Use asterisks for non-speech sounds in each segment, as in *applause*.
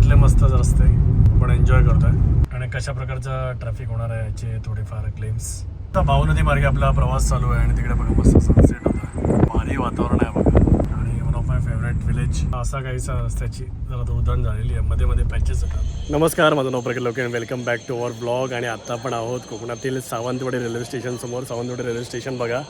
सिंधुदुर्गातले मस्त रस्ते पण एन्जॉय करतोय. आणि कशा प्रकारचा ट्रॅफिक होणार आहे याचे थोडेफार क्लेम्स आता भाऊ नदी मार्गे आपला प्रवास चालू आहे आणि तिकडे बघा मस्त सनसेट होता भारी वातावरण आहे बघा. आणि one of my favourite village असा काहीसा रस्त्याची जरा तो उदाहरण झालेली आहे. मध्ये मध्ये पॅचेस होतात नमस्कार माझं नाव Prakat Loken. Welcome back to our blog आणि आता पण आहोत कोकणातील सावंतवाडी रेल्वे स्टेशन समोर. सावंतवाडी रेल्वे स्टेशन बघा.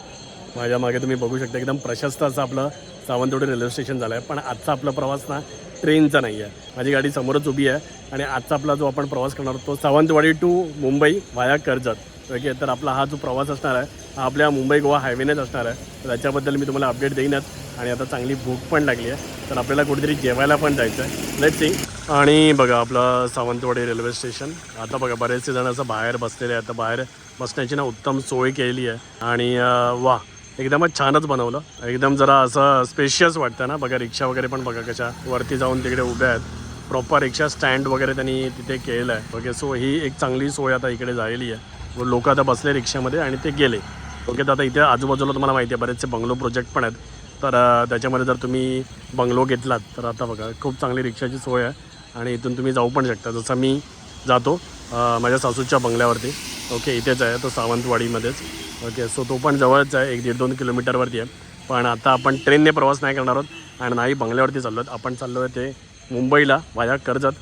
माझ्या मागे तुम्ही बघू शकता एकदम प्रशस्त असं आपलं सावंतवाडी रेल्वे स्टेशन झालं आहे. पण आजचा आपला प्रवास ना ट्रेनचा नाही आहे. माझी गाडी समोरच उभी आहे आणि आजचा आपला जो आपण प्रवास करणार तो सावंतवाडी टू मुंबई वाया कर्जत. ओके तर आपला हा जो प्रवास असणार आहे हा आपल्या मुंबई गोवा हायवेनेच असणार आहे. तर त्याच्याबद्दल मी तुम्हाला अपडेट देईनच आणि आता चांगली भूक पण लागली आहे. तर आपल्याला कुठेतरी जेवायला पण जायचं आहे लेट सी आणि बघा आपलं सावंतवाडी रेल्वे स्टेशन. आता बघा बरेचसे जण असं बाहेर बसलेले आहेत. तर बाहेर बसण्याची ना उत्तम सोय केलेली आहे. आणि वा एकदमच छानच बनवलं. एकदम जरा असं स्पेशियस वाटतं ना. बघा रिक्षा वगैरे पण बघा कशा वरती जाऊन तिकडे उभ्या आहेत. प्रॉपर रिक्षा स्टँड वगैरे त्यांनी तिथे केलेलं आहे ओके सो ही एक चांगली सोय आता इकडे झालेली आहे. लोक आता बसले रिक्षामध्ये आणि ते गेले. ओके तर आता इथे आजूबाजूला तुम्हाला माहिती आहे बरेचसे बंगलो प्रोजेक्ट पण आहेत. तर त्याच्यामध्ये जर तुम्ही बंगलो घेतलात तर आता बघा खूप चांगली रिक्षाची सोय आहे. आणि इथून तुम्ही जाऊ पण शकता. जसं मी जातो माझ्या सासूच्या बंगल्यावरती. ओके इथेच आहे तो सावंतवाडीमध्येच. ओके सो तो पण जवळच आहे एक दीड दोन किलोमीटरवरती आहे. पण आता आपण ट्रेनने प्रवास नाही करणार आहोत आणि नाही बंगल्यावरती चाललो आहोत आपण चाललो आहे ते मुंबईला वाया कर्जत.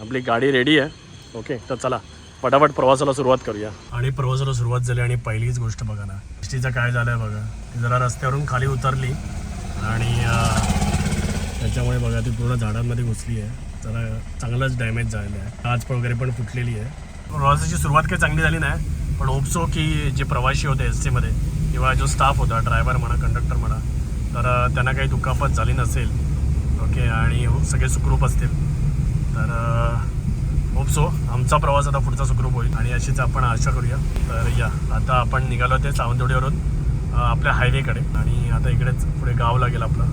आपली गाडी रेडी आहे. ओके तर चला पटापट प्रवासाला सुरुवात करूया. आणि प्रवासाला सुरुवात झाली आणि पहिलीच गोष्ट बघा ना. एस टीचं काय झालं आहे बघा. ती जरा रस्त्यावरून खाली उतरली आणि त्याच्यामुळे बघा ती पूर्ण झाडांमध्ये घुसली आहे. जरा चांगलंच डॅमेज झालेलं आहे. काच वगैरे पण फुटलेली आहे. प्रवासाची सुरुवात काही चांगली झाली नाही. पण होपसो की जे प्रवासी होते एस टीमध्ये किंवा जो स्टाफ होता ड्रायव्हर म्हणा कंडक्टर म्हणा तर त्यांना काही दुखापत झाली नसेल. ओके आणि हो, सगळे सुखरूप असतील. तर होपसो आमचा प्रवास आता पुढचा सुखरूप होईल आणि अशीच आपण आशा करूया. तर या आता आपण निघालो ते सावंतवाडीवरून आपल्या हायवेकडे. आणि आता इकडेच पुढे गाव लागेल आपलं.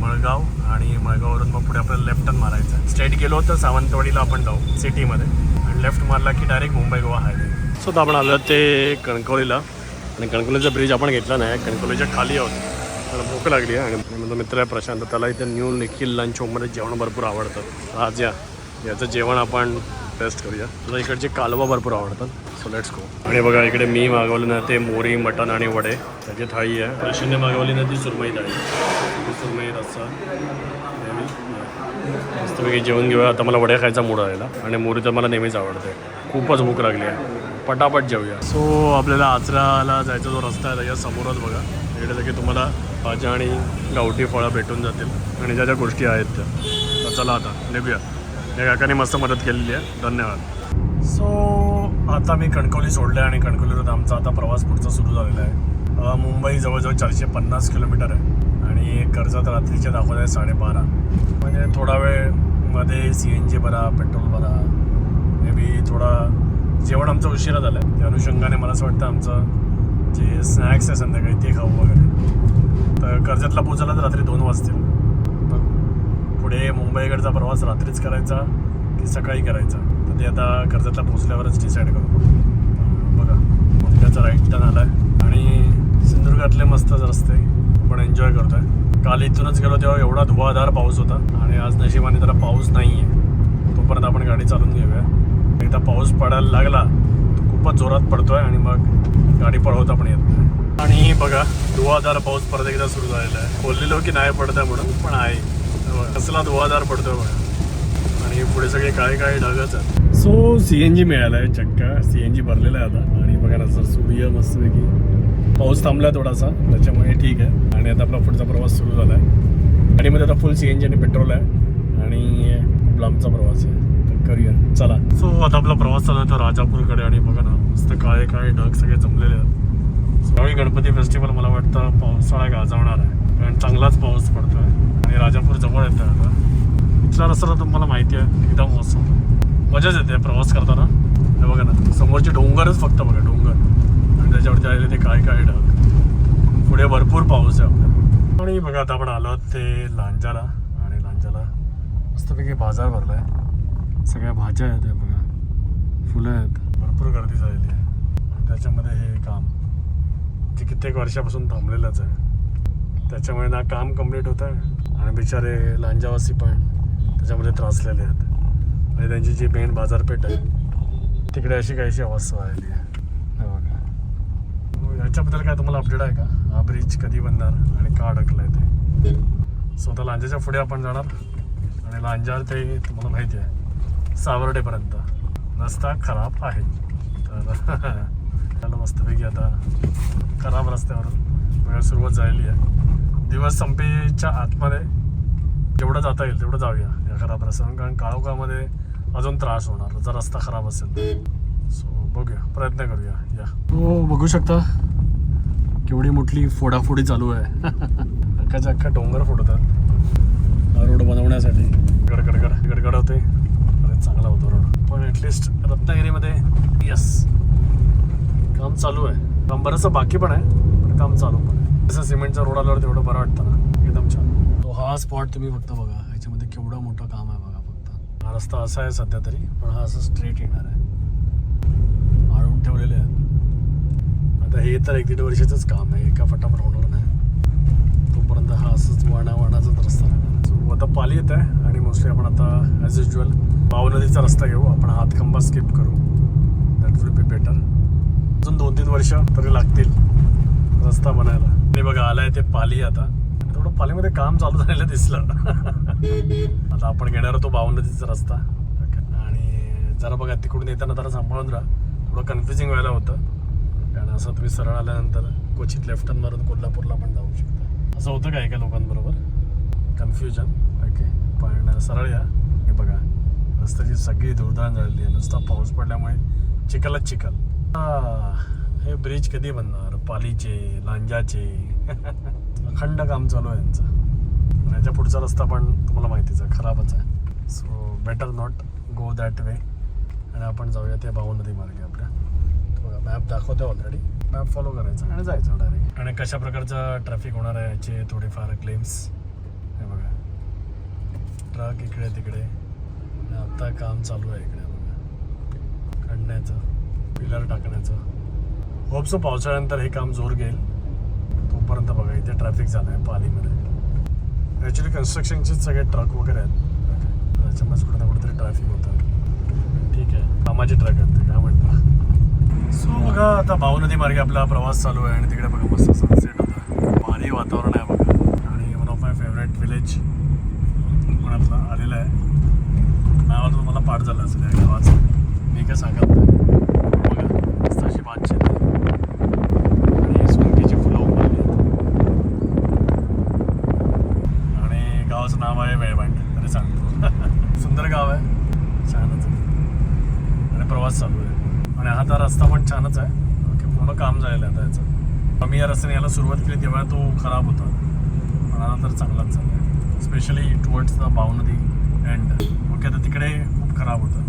मळगाव आणि मळगाववरून मग पुढे आपल्याला लेफ्ट टर्न मारायचं आहे. स्ट्रेट गेलो तर सावंतवाडीला आपण जाऊ सिटीमध्ये आणि लेफ्ट मारला की direct Mumbai Goa highway so आपण आलो ते कणकवलीला. आणि कणकवलीचा ब्रिज आपण घेतला नाही कणकवलीच्या खाली आहोत. त्याला भूक लागली आहे. आणि माझा मित्र आहे प्रशांत त्याला इथे न्यू निखिल लंच होममध्ये जेवण भरपूर आवडतं. आज या याचं जेवण आपण टेस्ट करूया. तुला इकडचे कालवा भरपूर आवडतात. सो लेट्स गो आणि बघा इकडे मी मागवलं ना ते मोरी मटण आणि वडे. त्याची थाळी आहे. प्रशांतने मागवली ना ती सुरमई थाळी सुरमई रस्सा मस्तपैकी जेवण घेऊया. आता मला वड्या खायचा मूड आलेला. आणि मोरी तर मला नेहमीच आवडते. खूपच भूक लागली आहे. पटापट जेवूया सो आपल्याला आचराला जायचा जो रस्ता आहे त्याच्या समोरच बघा. इकडे सगळे तुम्हाला भाज्या आणि गावठी फळं भेटून जातील. आणि ज्या ज्या गोष्टी आहेत त्या. तर चला आता निघूया. या काकाने मस्त मदत केलेली आहे. धन्यवाद. सो आता मी कणकवली सोडले आणि कणकवलीवरून आमचा आता प्रवास पुढचा सुरू झालेला आहे. मुंबई जवळजवळ चारशे पन्नास किलोमीटर आहे. आणि कर्जत रात्रीचे दाखवत आहे साडेबारा. म्हणजे थोडा वेळमध्ये सी एन जी भरा पेट्रोल भरा. मे बी थोडा जेवण आमचं उशिरा झालं आहे त्या अनुषंगाने मला असं वाटतं आमचं जे स्नॅक्स आहे संध्याकाळी ते खाऊ वगैरे. तर कर्जतला पोचायला तर रात्री दोन वाजतील. मग पुढे मुंबईकडचा प्रवास रात्रीच करायचा की सकाळी करायचा? तर ते आता कर्जतला पोचल्यावरच डिसाईड करू. बघा मुंबईचा राईट टर्न आला आहे आणि सिंधुदुर्गातले मस्त रस्ते पण एन्जॉय करतो आहे काल इथूनच गेलो तेव्हा एवढा धुवाधार पाऊस होता. आणि आज नशिबाने जरा पाऊस नाही आहे तोपर्यंत आपण गाडी चालून घेऊया. एकदा पाऊस पडायला लागला तर खूपच जोरात पडतोय आणि मग गाडी पळवता पण येत नाही. आणि बघा धुवाधार पाऊस परत एकदा सुरू झालेला आहे. बोललेलो की नाही पडत आहे म्हणून पण आहे. कसला धुवाधार पडतोय बघा. आणि पुढे सगळे काय काय ढगच आहेत. सो सी एन जी मिळाला आहे चक्का. सी एन जी भरलेला आहे आता. आणि बघा ना सर सूर्य मस्तपैकी पाऊस थांबला थोडासा. त्याच्यामुळे ठीक आहे. आणि आता आपला पुढचा प्रवास सुरू झाला आहे गाडीमध्ये आता फुल सी एन जी आणि पेट्रोल आहे. आणि खूप लांबचा प्रवास आहे. करिअर चला. सो आता आपला प्रवास चालू आहे तो राजापूरकडे आणि बघा ना मस्त काळे काळे ढग सगळे जमलेले आहेत. यावेळी गणपती फेस्टिवल मला वाटतं पावसाळा गाजवणार आहे. कारण चांगलाच पाऊस पडतोय. आणि राजापूर जवळ येतं आता. इथला रस्ता तुम्हाला माहिती आहे एकदम मस्त मजाच येते प्रवास करताना. हे बघा ना समोरचे डोंगरच फक्त बघा डोंगर. आणि त्याच्यावरती आलेले ते काय काय ढग. पुढे भरपूर पाऊस आहे आपल्या. आणि बघा आता आपण आलो ते लांजाला. आणि लांजाला मस्तपैकी बाजार भरला आहे सगळ्या भाज्या आहेत बघा. फुलं आहेत. भरपूर गर्दी झालेली आहे. त्याच्यामध्ये हे काम जे कित्येक वर्षापासून थांबलेलंच आहे. त्याच्यामुळे ना काम कंप्लीट होत आहे. आणि बिचारे लांजावासी पण त्याच्यामध्ये त्रासलेले आहेत. आणि त्यांची जी मेन बाजारपेठ आहे तिकडे अशी काहीशी अवस्था आलेली आहे. बघा. याच्याबद्दल काय तुम्हाला अपडेट आहे का? हा ब्रिज कधी बनणार आणि का अडकलाय ते? स्वतः लांजाच्या पुढे आपण जाणार. आणि लांजा ते तुम्हाला माहिती आहे. सावर्डेपर्यंत. रस्ता खराब आहे. तर *laughs* त्याला मस्तपैकी आता खराब रस्त्यावरून वेळ सुरुवात झालेली आहे. दिवस संपेच्या आतमध्ये जेवढं जाता येईल तेवढं जाऊया या खराब रस्त्यावरून. कारण काळोखामध्ये अजून त्रास होणार. जर रस्ता खराब असेल तर. सो बघूया. प्रयत्न करूया. या. हो बघू शकता. केवढी मोठी फोडाफोडी चालू आहे. *laughs* अख्खाच्या अख्खा डोंगर फोडतात. रोड बनवण्यासाठी. गडगडगड. गडगड होते. चांगला होतो रोड. पण ॲटलिस्ट रत्नागिरीमध्ये यस काम चालू आहे. काम बरंचसं बाकी पण आहे पण काम चालू पण आहे. जसं सिमेंटचा रोड आल्यावर तेवढं बरं वाटतं ना. एकदम छान. तो हा स्पॉट तुम्ही फक्त बघा. ह्याच्यामध्ये केवढं मोठं काम आहे बघा फक्त. हा रस्ता असा आहे सध्या तरी पण हा असं स्ट्रेट येणार आहे. आळून ठेवलेले आहेत. आता हे तर एक दीड वर्षाचंच काम आहे. एका फटाफट होणार नाही. तोपर्यंत हा असंच वळणा वळणाचाच रस्ता राहणार. आता पाली येत आहे आणि मोस्टली आपण आता ॲज युजल भाव नदीचा रस्ता घेऊ आपण हातखंबा स्किप करू. दॅट विल बी बेटर अजून दोन तीन वर्ष तरी लागतील रस्ता बनायला. आणि बघा आलाय ते पाली आता. थोडं पालीमध्ये काम चालू झालेलं दिसलं. *laughs* आता आपण घेणार तो भाव नदीचा रस्ता. आणि जरा बघा तिकडून येताना जरा सांभाळून राहा. थोडं कन्फ्युजिंग व्हायला होतं. कारण असं तुम्ही सरळ आल्यानंतर क्वचित लेफ्ट मारून कोल्हापूरला पण जाऊ शकता. असं होतं का एका लोकांबरोबर? कन्फ्युजन ओके पण सरळ या. रस्त्याची सगळी धुळधाण झालेली आहे. नुसता पाऊस पडल्यामुळे चिखलच चिखल. हे ब्रिज कधी बनणार? पालीचे लांजाचे. *laughs* अखंड काम चालू आहे यांचं. याच्या पुढचा रस्ता पण तुम्हाला माहितीच आहे खराबच आहे. So better not go that way आणि आपण जाऊया त्या भाऊ नदी मार्गे आपल्या. बघा मॅप दाखवतो ऑलरेडी मॅप फॉलो करायचा आणि जायचं डायरेक्ट आणि कशा प्रकारचं ट्रॅफिक होणार आहे याचे थोडेफार क्लेम्स हे बघा. ट्रक इकडे तिकडे. आता काम चालू आहे इकडे बघा. काढण्याचं पिलर टाकण्याचं. होपसो पावसाळ्यानंतर हे काम जोर घेईल. तोपर्यंत बघा इथे ट्रॅफिक झालं आहे पालीमध्ये ॲक्च्युली कन्स्ट्रक्शनचेच सगळे ट्रक वगैरे आहेत. त्याच्यामुळेच कुठे ना कुठेतरी ट्रॅफिक होतं. ठीक आहे. कामाचे ट्रक आहेत ते काय म्हणतात सो बघा आता भाऊ नदी मार्गे आपला प्रवास चालू आहे आणि तिकडे बघा मस्त सनसेट होतं. भारी वातावरण आहे बघा. आणि one of my favourite village पुण्यातला आलेलं आहे. नाही नावात मला पाठ झालं असेल या गावाचं. मी काय सांगत नाही. बघा मस्त बातचीत आणि सुंकीची फुलं उमलली आणि गावाचं नाव आहे वेळवांड तरी सांगतो. *laughs* सुंदर गाव आहे. छानच आहे. आणि प्रवास चालू आहे. आणि हा तर रस्ता पण छानच आहे. ओके पूर्ण काम झालेलं आहे आता याचं. आम्ही या रस्त्याने यायला सुरुवात केली तेव्हा तो खराब होता. पण आता तर चांगलाच चालला आहे. स्पेशली टुवर्ड्स द भाव नदी अँड ओके आता तिकडे खूप खराब होतं.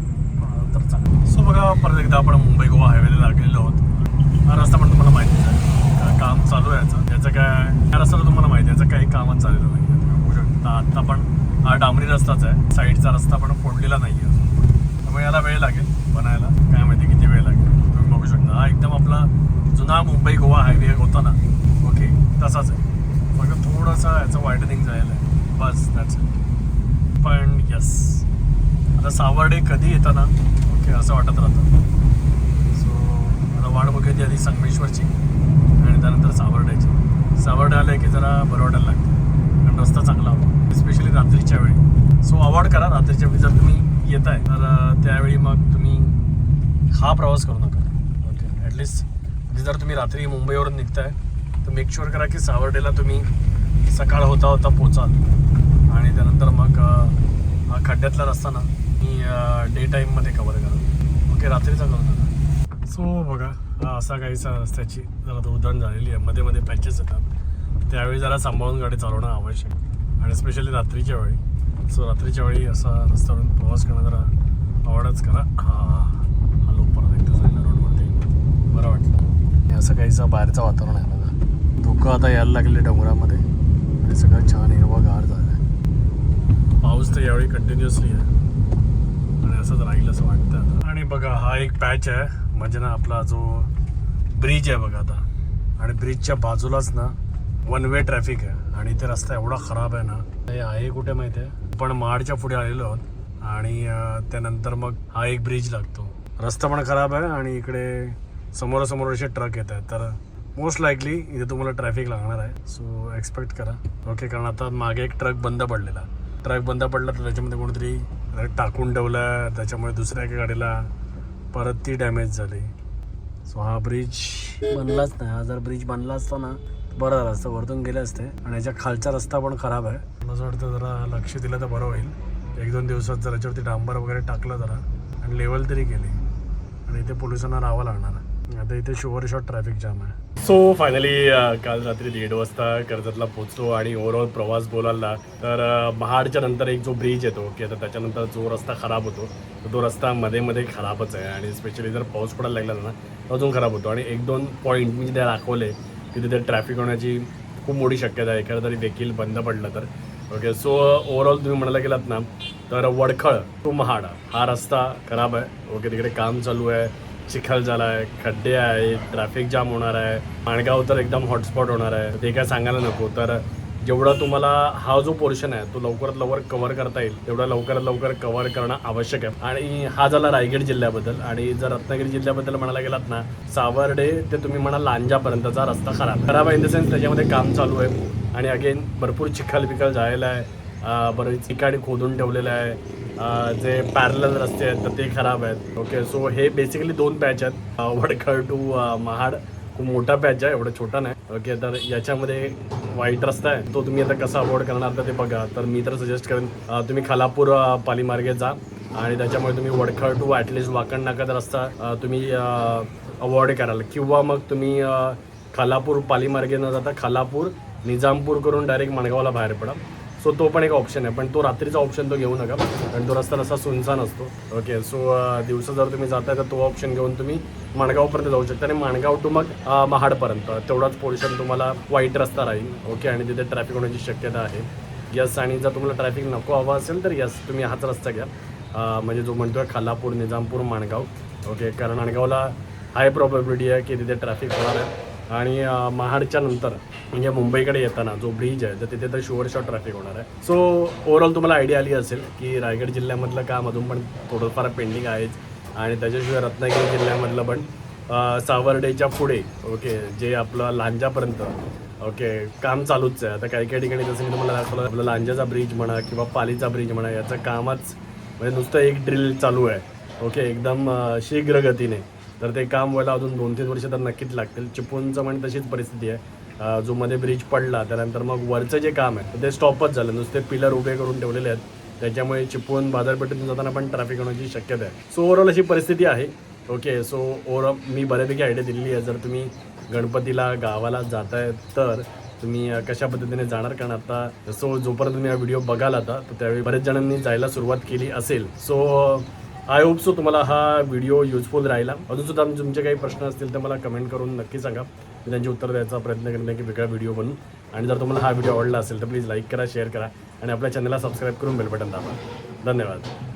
तर चांगलं सो बघा परत एकदा आपण मुंबई गोवा हायवेला लागलेलो आहोत. हा रस्ता पण तुम्हाला माहितीच आहे. काम चालू आहे याचं. याचं काय या रस्त्याला तुम्हाला माहिती आहे. याचं काही कामच चाललेलं नाही आहे. तुम्ही बघू शकता. आत्ता पण हा डांबरी रस्ताच आहे. साईडचा रस्ता पण फोडलेला नाही आहे त्यामुळे याला वेळ लागेल बनायला. काय माहिती किती वेळ लागेल. तुम्ही बघू शकता. हा एकदम आपला जुना मुंबई गोवा हायवे होता ना. ओके तसाच आहे. फक्त थोडंसं याचं वायडनिंग झालेलं आहे. बस दॅट्स इट पण यस आता सावर्डे कधी येतं ना ओके असं वाटत राहतं. सो आता वाट बघायची आधी संगमेश्वरची आणि त्यानंतर सावर्ड्याची. सावर्डे आले की जरा बरं वाटायला लागते. कारण रस्ता चांगला हवा स्पेशली रात्रीच्या वेळी. सो अवॉइड करा. रात्रीच्या वेळी जर तुम्ही येत आहे तर त्यावेळी मग तुम्ही हा प्रवास करू नका. ओके ॲटलिस्ट म्हणजे जर तुम्ही रात्री मुंबईवरून निघताय तर मेक शुअर करा की सावर्डेला तुम्ही सकाळ होता होता पोचाल. आणि त्यानंतर मग खड्ड्यातला रस्ता ना मी डे टाईममध्ये कवर करा ओके रात्रीचा करून नका सो बघा असा काहीसा रस्त्याची जरा उदाहरण झालेली आहे. मध्ये मध्ये पॅचेस येतात. त्यावेळी जरा सांभाळून गाडी चालवणं आवश्यक. आणि स्पेशली रात्रीच्या वेळी. सो रात्रीच्या वेळी असा रस्त्यावरून प्रवास करणं जरा आवडच करा. हा आलो परत एकदा जायला रोडवरती बरं वाटलं. असं काहीचं बाहेरचं वातावरण आहे बघा. धुकं आता यायला लागले डोंगरामध्ये. आणि सगळं छान हिरवागार झालं. तर यावेळी कंटिन्युअसली आहे. आणि असंच राहील असं वाटतं आता. आणि बघा हा एक पॅच आहे. म्हणजे ना आपला जो ब्रिज आहे बघा आता. आणि ब्रिजच्या बाजूलाच ना वन वे ट्रॅफिक आहे. आणि ते रस्ता एवढा खराब आहे ना हे आहे कुठे माहिती आहे पण माडच्या पुढे आलेलो आहोत. आणि त्यानंतर मग हा एक ब्रिज लागतो. रस्ता पण खराब आहे आणि इकडे समोरासमोर असे ट्रक येत आहेत. तर मोस्ट लाईकली इथे तुम्हाला ट्रॅफिक लागणार आहे. सो एक्सपेक्ट करा. ओके कारण आता मागे एक ट्रक बंद पडलेला. ट्रक बंद पडला तर त्याच्यामध्ये कोणीतरी टाकून ठेवला त्याच्यामुळे दुसऱ्या एका गाडीला परत ती डॅमेज झाली. सो हा ब्रिज बनलाच नाही. हा जर ब्रिज बनला असता ना बरं झालं असतं. वरतून गेले असते आणि याच्या खालचा रस्ता पण खराब आहे. मला असं वाटतं जरा लक्ष दिलं तर बरं होईल. एक दोन दिवसात जर याच्यावरती डांबर वगैरे टाकलं जरा आणि लेवल तरी गेली आणि इथे पोलिसांना राहावं लागणार. आहे आता इथे शुअर शॉर्ट ट्रॅफिक जाम आहे. सो फायनली काल रात्री दीड वाजता कर्जतला पोहोचतो आणि ओव्हरऑल प्रवास बोलायला तर महाडच्या नंतर एक जो ब्रिज येतो की आता त्याच्यानंतर जो रस्ता खराब होतो तर तो रस्ता मध्ये मध्ये खराबच आहे. आणि स्पेशली जर पाऊस पडायला लागला ना तर अजून खराब होतो. आणि एक दोन पॉईंट मी तिथे दाखवले की तिथे ट्रॅफिक होण्याची खूप मोठी शक्यता आहे. एखादं तरी देखील बंद पडलं तर. ओके सो ओव्हरऑल तुम्ही म्हणायला गेलात ना तर वडखळ टू महाड हा रस्ता खराब आहे. ओके तिकडे काम चालू आहे. चिखल झाला आहे खड्डे आहे ट्रॅफिक जाम होणार आहे. माणगाव तर एकदम हॉटस्पॉट होणार आहे. ते काय सांगायला नको. तर जेवढा तुम्हाला हा जो पोर्शन आहे तो लवकरात लवकर कव्हर करता येईल. तेवढा लवकरात लवकर कव्हर करणं आवश्यक आहे. आणि हा झाला रायगड जिल्ह्याबद्दल. आणि जर रत्नागिरी जिल्ह्याबद्दल म्हणायला गेलात ना सावर्डे ते तुम्ही म्हणा लांजापर्यंतचा रस्ता खराब खराब आहे इन द सेन्स त्याच्यामध्ये काम चालू आहे. आणि अगेन भरपूर चिखल बिखल झालेला आहे. बरेच ठिकाणी खोदून ठेवलेलं आहे. जे पॅरल रस्ते आहेत तर ते खराब आहेत. ओके सो हे बेसिकली दोन पॅच आहेत. वडखळ टू महाड. खूप मोठा पॅच आहे एवढा छोटा नाही. ओके तर याच्यामध्ये वाईट रस्ता आहे. तो तुम्ही आता कसा अवॉइड करणार तर ते बघा. तर मी तर सजेस्ट करेन तुम्ही खालापूर पालीमार्गे जा. आणि त्याच्यामुळे तुम्ही वडखळ टू ॲटलिस्ट वाकण नाका रस्ता तुम्ही अवॉइड कराल. किंवा मग तुम्ही खालापूर पालीमार्गे न जाता खालापूर निजामपूर करून डायरेक्ट मणगावला बाहेर पडा. सो तो पण एक ऑप्शन आहे. पण तो रात्रीचा ऑप्शन तो घेऊ नका. कारण तो रस्ता रस्ता सुनसान असतो. ओके सो दिवसा जर तुम्ही जाताय तर तो ऑप्शन घेऊन तुम्ही माणगावपर्यंत जाऊ शकता. आणि माणगाव टू मग महाडपर्यंत. तेवढाच पोर्शन तुम्हाला वाईट रस्ता राहील. ओके आणि तिथे ट्रॅफिक होण्याची शक्यता आहे. यस आणि जर तुम्हाला ट्रॅफिक नको हवा असेल तर यस तुम्ही हाच रस्ता घ्या. म्हणजे जो म्हणतोय खालापूर निजामपूर माणगाव. ओके कारण माणगावला हाय प्रॉबिलिटी आहे की तिथे ट्रॅफिक होणार आहे. आणि महाडच्या नंतर म्हणजे मुंबईकडे येताना जो ब्रिज आहे तर तिथे तर शुअर शॉट ट्रॅफिक होणार आहे. सो ओव्हरऑल तुम्हाला आयडिया आली असेल की रायगड जिल्ह्यामधलं काम अजून पण थोडंफार पेंडिंग आहेच आणि त्याच्याशिवाय रत्नागिरी जिल्ह्यामधलं पण सावर्डेच्या पुढे ओके जे आपलं लांजापर्यंत ओके काम चालूच आहे. आता काही काही ठिकाणी जसं मी तुम्हाला दाखवलं आपलं लांजाचा ब्रिज म्हणा किंवा पालीचा ब्रिज म्हणा याचं कामच म्हणजे नुसतं एक ड्रिल चालू आहे. ओके एकदम शीघ्रगतीने शीघ्र गतीने. तर ते काम व्हायला अजून दोन तीन वर्ष तर नक्कीच लागतील. चिपळूणचं म्हणजे तशीच परिस्थिती आहे. जो मध्ये ब्रिज पडला त्यानंतर मग वरचं जे काम आहे ते स्टॉपच झालं. नुसते पिलर उभे करून ठेवलेले आहेत. त्याच्यामुळे चिपळूण बाजारपेठेतून जाताना पण ट्रॅफिक होण्याची शक्यता आहे. सो ओव्हरऑल अशी परिस्थिती आहे. ओके सो ओव्हरऑल मी बऱ्यापैकी आयडिया दिलेली आहे. जर तुम्ही गणपतीला गावाला जाताय तर तुम्ही कशा पद्धतीने जाणार? कारण आता सो जोपर्यंत तुम्ही हा व्हिडिओ बघाल आता तर त्यावेळी बरेच जणांनी जायला सुरुवात केली असेल. सो आय होप सो तुम्हाला हा व्हिडिओ युजफुल राहिला. अजूनसुद्धा तुमचे काही प्रश्न असतील तर मला कमेंट करून नक्की सांगा. मी त्यांची उत्तर द्यायचा प्रयत्न करेन की वेगळा व्हिडिओ बनून आणि जर तुम्हाला हा व्हिडिओ आवडला असेल तर प्लीज लाईक करा शेअर करा. आणि आपल्या चॅनलला सबस्क्राईब करून बेल बटन दाबा. धन्यवाद.